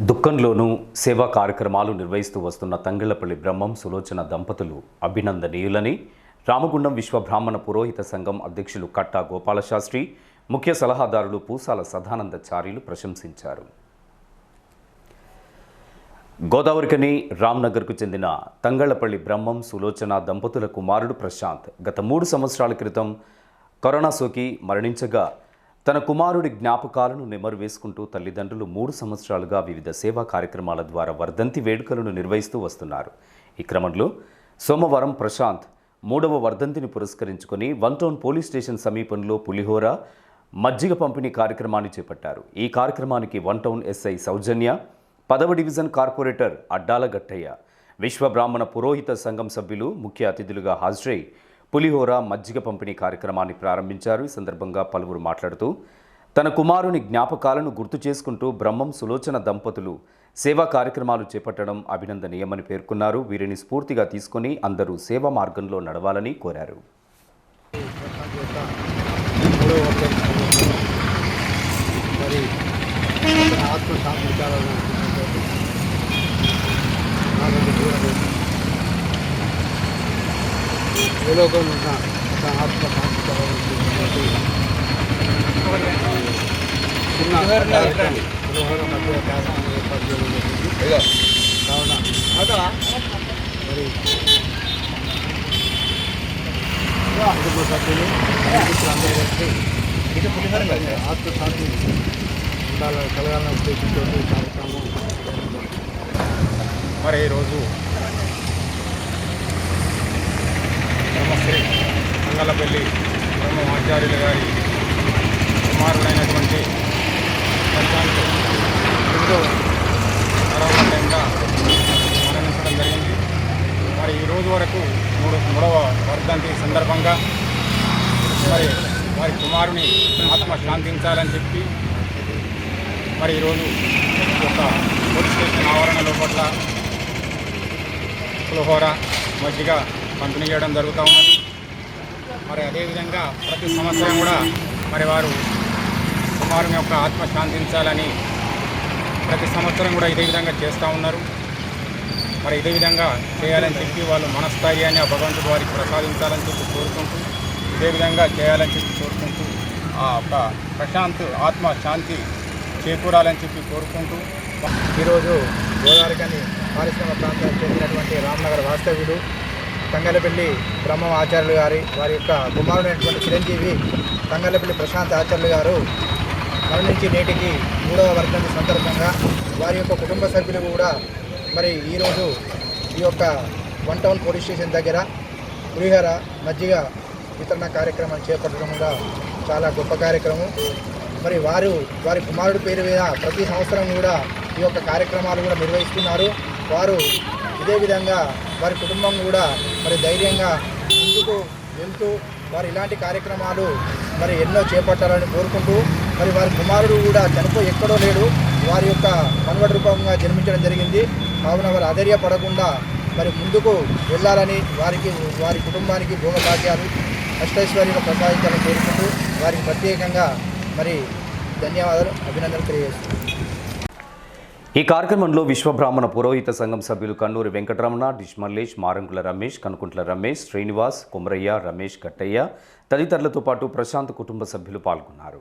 దుఃఖంలోనూ సేవా కార్యక్రమాలు నిర్వహిస్తూ వస్తున్న తంగిళ్ళపల్లి బ్రహ్మం సులోచన దంపతులు అభినందనీయులని. రామగుండం విశ్వబ్రాహ్మణ పురోహిత సంఘం అధ్యక్షులు కట్టా గోపాలశాస్త్రి ముఖ్య సలహాదారులు పూసాల సదానందచార్యులు ప్రశంసించారు. గోదావరికని రామ్నగర్కు చెందిన తంగళ్ళపల్లి బ్రహ్మం సులోచన దంపతుల కుమారుడు ప్రశాంత్ గత మూడు సంవత్సరాల క్రితం కరోనా సోకి మరణించగా తన కుమారుడి జ్ఞాపకాలను నెమరు వేసుకుంటూ తల్లిదండ్రులు మూడు సంవత్సరాలుగా వివిధ సేవా కార్యక్రమాల ద్వారా వర్ధంతి వేడుకలను నిర్వహిస్తూ వస్తున్నారు. ఈ క్రమంలో సోమవారం ప్రశాంత్ మూడవ వర్ధంతిని పురస్కరించుకొని వన్ టౌన్ పోలీస్ స్టేషన్ సమీపంలో పులిహోర మజ్జిగ పంపిణీ కార్యక్రమాన్ని చేపట్టారు. ఈ కార్యక్రమానికి వన్ టౌన్ ఎస్ఐ సౌజన్య పదవ డివిజన్ కార్పొరేటర్ అడ్డాల గట్టయ్య విశ్వ బ్రాహ్మణ పురోహిత సంఘం సభ్యులు ముఖ్య అతిథులుగా హాజరై పులిహోర మజ్జిగ పంపిణీ కార్యక్రమాన్ని ప్రారంభించారు. ఈ సందర్భంగా పలువురు మాట్లాడుతూ తన కుమారుని జ్ఞాపకాలను గుర్తు చేసుకుంటూ బ్రహ్మం సులోచన దంపతులు సేవా కార్యక్రమాలు చేపట్టడం అభినందనీయమని పేర్కొన్నారు. వీరిని స్ఫూర్తిగా తీసుకొని అందరూ సేవా మార్గంలో నడవాలని కోరారు. ఆత్మ శాంతించాలని నాలుగు దూరాలు భూలోకం ఉన్న అతని ఆత్మ చిన్న కావున మరి కుటుంబ సభ్యులు స్నేహితులందరూ కలిసి ఆత్మశాంతి ఉండాలని కలగాలనే ఉద్దేశంతో ఈ కార్యక్రమం. మరి ఈరోజు అక్కలపల్లి బ్రహ్మ ఆచార్యులు గారి కుమారుడైనటువంటి ప్రశాంత్ రెండో కరోనా మరణించడం జరిగింది. మరి ఈ రోజు వరకు మూడు మూడవ వర్ధంతి సందర్భంగా మరి వారి కుమారుని ఆత్మ శాంతించాలని చెప్పి మరి ఈరోజు ఒక పోలీస్ స్టేషన్ ఆవరణలో పట్ల పులిహోర మజ్జిగ పంపిణీ చేయడం జరుగుతూ ఉన్నది. మరి అదేవిధంగా ప్రతి సంవత్సరం కూడా మరి వారు కుమారుని యొక్క ఆత్మ శాంతించాలని ప్రతి సంవత్సరం కూడా ఇదే విధంగా చేస్తూ ఉన్నారు. మరి ఇదే విధంగా చేయాలని చెప్పి వాళ్ళు మనస్థైర్యాన్ని ఆ భగవంతుడు వారికి ప్రసాదించాలని చెప్పి కోరుకుంటూ ఇదే విధంగా చేయాలని చెప్పి కోరుకుంటూ ఆ యొక్క ప్రశాంత్ ఆత్మ శాంతి చేకూరాలని చెప్పి కోరుకుంటూ ఈరోజు గోదావరికని పారిశ్రామిక ప్రాంతానికి చెందినటువంటి రామ్నగర్ వాస్తవ్యుడు తంగలపల్లి బ్రహ్మ ఆచార్యులు గారి వారి యొక్క కుమారుడైనటువంటి చిరంజీవి తంగలపల్లి ప్రశాంత్ ఆచార్యులు గారు మరణించి నేటికి మూడవ వర్ధంతి సందర్భంగా వారి యొక్క కుటుంబ సభ్యులు కూడా మరి ఈరోజు ఈ యొక్క వన్ టౌన్ పోలీస్ స్టేషన్ దగ్గర పులిహోర మజ్జిగ వితరణ కార్యక్రమం చేపట్టడం కూడా చాలా గొప్ప కార్యక్రమం. మరి వారు వారి కుమారుడి పేరు మీద ప్రతి సంవత్సరం కూడా ఈ యొక్క కార్యక్రమాలు కూడా నిర్వహిస్తున్నారు. వారు అదేవిధంగా వారి కుటుంబం కూడా మరి ధైర్యంగా ముందుకు వెళ్తూ వారు ఇలాంటి కార్యక్రమాలు మరి ఎన్నో చేపట్టాలని కోరుకుంటూ మరి వారి కుమారుడు కూడా చనిపోయి ఎక్కడో లేడు. వారి యొక్క కన్వర్ట్ రూపంగా జన్మించడం జరిగింది. కావున వారు అధైర్యపడకుండా మరి ముందుకు వెళ్ళాలని వారికి వారి కుటుంబానికి భోగభాగ్యాలు అష్టైశ్వర్యాలు ప్రసాదించాలని కోరుకుంటూ వారికి ప్రత్యేకంగా మరి ధన్యవాదాలు అభినందనలు తెలియజేస్తున్నాను. ఈ కార్యక్రమంలో విశ్వబ్రాహ్మణ పురోహిత సంఘం సభ్యులు కన్నూరి వెంకటరమణ డిష్మల్లేష్ మారంకుల రమేష్ కనుకుంట్ల రమేష్ శ్రీనివాస్ కుమరయ్య రమేష్ కట్టయ్య తదితరులతో పాటు ప్రశాంత్ కుటుంబ సభ్యులు పాల్గొన్నారు.